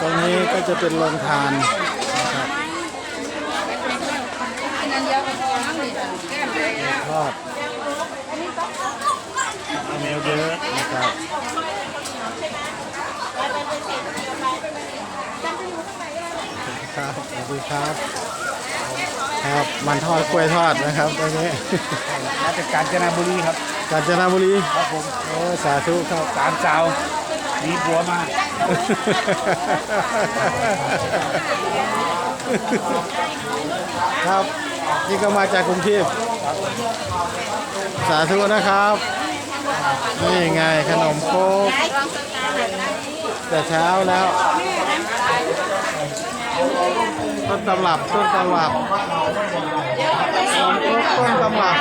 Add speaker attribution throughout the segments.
Speaker 1: ตรงนี้ก็จะเป็นโรงทานนะครับ
Speaker 2: อันเดียวก็พอมั้งนี่แก้มเลย
Speaker 1: ทอดอันนี้เยอะนะครับครับสวัสดีครับ ครับ มันทอดกล้วยทอดนะครับตรงนี้
Speaker 3: มาจากกาญจนบุรีครับ
Speaker 1: กาญจนบุรี
Speaker 3: ครับผม
Speaker 1: โอ้สาธุครับ
Speaker 3: สามสาว มีผัวมา
Speaker 1: ครับ นี่ก็มาจากกรุงเทพสาธุนะครับ นี่ไงขนมโคกแต่เช้าแล้ว ต้นตำรับต้นตำรับขนมโคกต้นตำรับ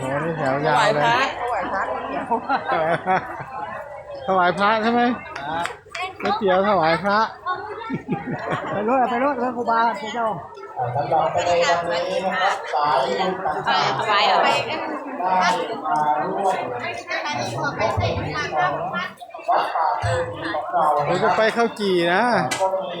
Speaker 1: โอ้นี่แถวยาวเลยถวายพระใช่ไหมก๋วยเตี๋ยวถวายพระ
Speaker 3: ไปรถไปรถเรื่องกูบาเจ้า
Speaker 2: ถวายเอาไป
Speaker 1: เดี๋ยวจะไปเข้าจีนะ
Speaker 2: ส้นเมี่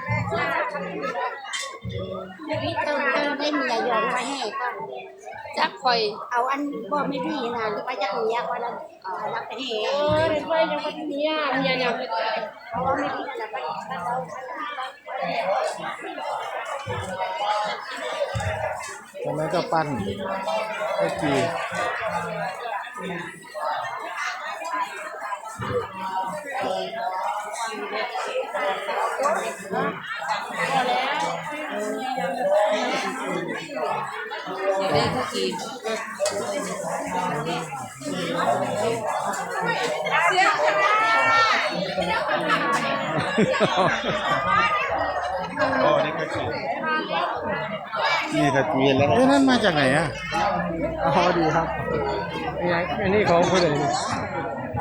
Speaker 2: า
Speaker 4: ให้ก่อน
Speaker 2: จักคอย
Speaker 4: เอาอันบ่ไม่ดีนะหรือว่าจะเมียว่าเราเอ่อรับไปให้
Speaker 2: เออเด็กไปยังวันนี้เมียยังไม่ตาย
Speaker 4: เพราะว่าไม่ดีนะไปบ้านเรา
Speaker 1: ตรงนั้นก็ปั้นข้าว จีนี่ข้าวจีแล้วเอ้ยนั่นมาจากไหนอะอ๋อดีครับ
Speaker 3: อันนี้ของคนอื่น